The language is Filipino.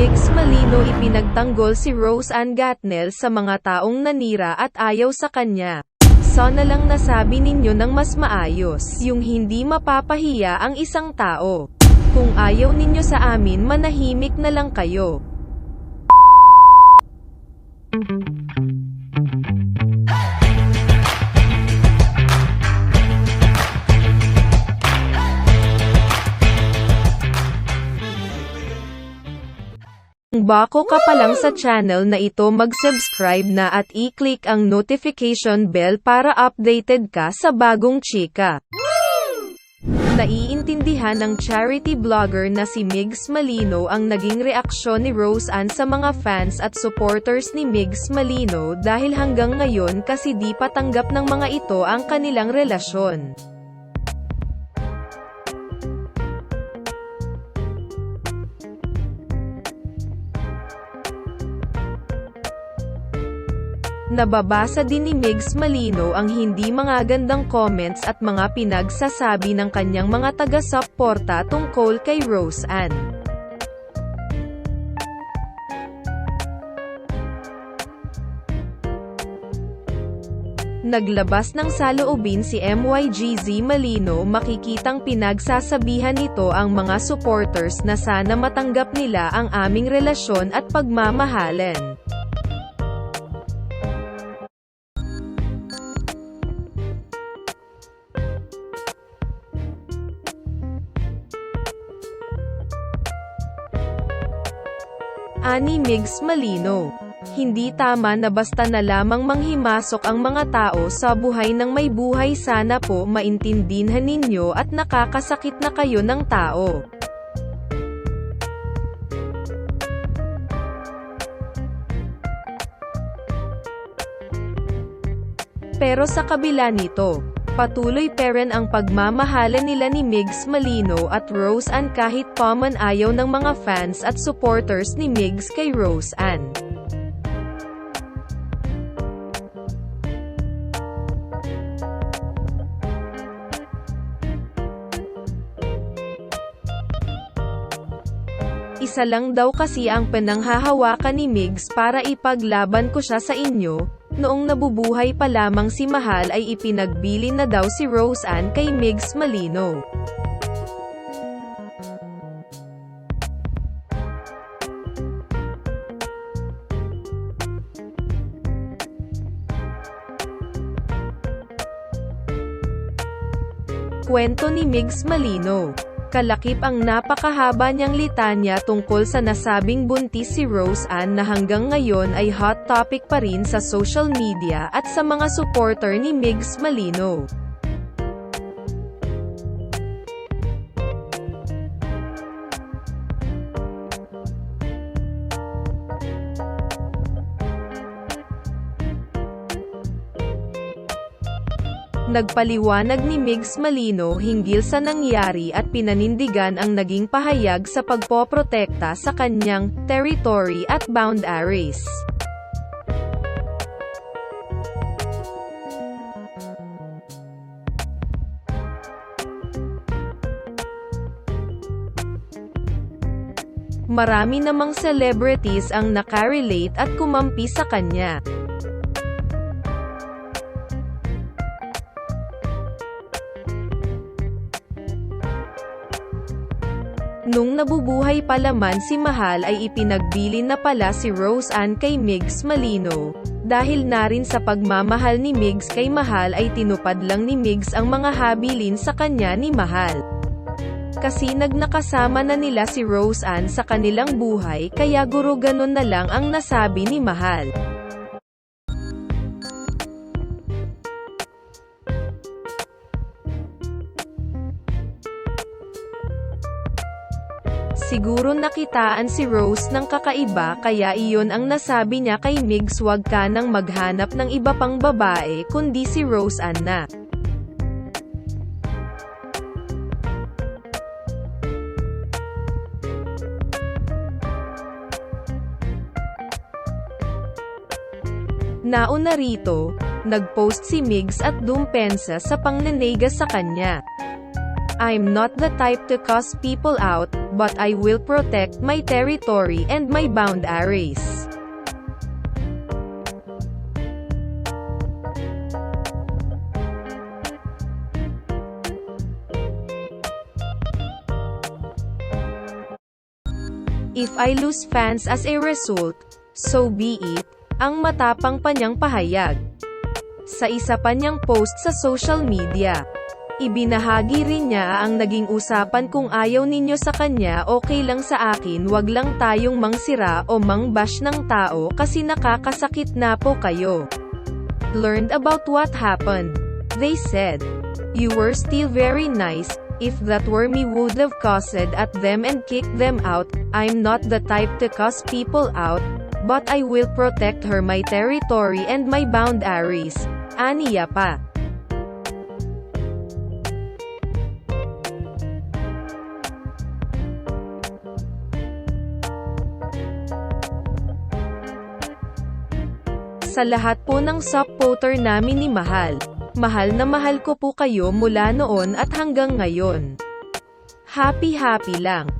Migs Malino ipinagtanggol si Rose Ann Gatnell sa mga taong nanira at ayaw sa kanya. Sana lang nasabi ninyo ng mas maayos, yung hindi mapapahiya ang isang tao. Kung ayaw ninyo sa amin manahimik na lang kayo. Bako ka pa lang sa channel na ito mag-subscribe na at i-click ang notification bell para updated ka sa bagong chika. Naiintindihan ng charity vlogger na si Migs Malino ang naging reaksyon ni Rose Ann sa mga fans at supporters ni Migs Malino dahil hanggang ngayon kasi di pa tanggap ng mga ito ang kanilang relasyon. Nababasa din ni Migs Malino ang hindi mga gandang comments at mga pinagsasabi ng kanyang mga taga-suporta tungkol kay Rose Ann. Naglabas ng saloobin si MYGZ Malino makikitang pinagsasabihan nito ang mga supporters na sana matanggap nila ang aming relasyon at pagmamahalan. Ani Migs Malino. Hindi tama na basta na lamang manghimasok ang mga tao sa buhay ng may buhay sana po maintindihan ninyo at nakakasakit na kayo ng tao. Pero sa kabila nito, patuloy pa rin ang pagmamahalan nila ni Migs Malino at Rose Ann kahit pa man ayaw ng mga fans at supporters ni Migs kay Rose Ann. Isa lang daw kasi ang pinanghahawakan ni Migs para ipaglaban ko siya sa inyo, noong nabubuhay pa lamang si Mahal ay ipinagbilin na daw si Rose Ann kay Migs Malino. Kwento ni Migs Malino. Kalakip ang napakahaba niyang litanya tungkol sa nasabing buntis si Rose Ann na hanggang ngayon ay hot topic pa rin sa social media at sa mga supporter ni Migs Malino. Nagpaliwanag ni Migs Malino hinggil sa nangyari at pinanindigan ang naging pahayag sa pagpoprotekta sa kanyang territory at boundaries. Marami namang celebrities ang nakarelate at kumampi sa kanya. Nung nabubuhay pa laman si Mahal ay ipinagbilin na pala si Rose Ann kay Migs Malino. Dahil na rin sa pagmamahal ni Migs kay Mahal ay tinupad lang ni Migs ang mga habilin sa kanya ni Mahal. Kasi nagnakasama na nila si Rose Ann sa kanilang buhay kaya guro ganon na lang ang nasabi ni Mahal. Siguro nakitaan si Rose ng kakaiba kaya iyon ang nasabi niya kay Migs wag ka nang maghanap ng iba pang babae kundi si Rose Ann na. Nauna rito, nagpost si Migs at Dumpensa sa pangnenega sa kanya. I'm not the type to cuss people out, but I will protect my territory and my boundaries. If I lose fans as a result, so be it, ang matapang pa niyang pahayag. Sa isa pa niyang post sa social media, ibinahagi rin niya ang naging usapan kung ayaw ninyo sa kanya okay lang sa akin wag lang tayong mangsira o mangbash ng tao kasi nakakasakit na po kayo. Learned about what happened. They said, You were still very nice, if that were me would have cussed at them and kicked them out, I'm not the type to cuss people out, but I will protect her my territory and my boundaries. Aniya pa. Sa lahat po ng supporter namin ni Mahal, mahal na mahal ko po kayo mula noon at hanggang ngayon. Happy-happy lang.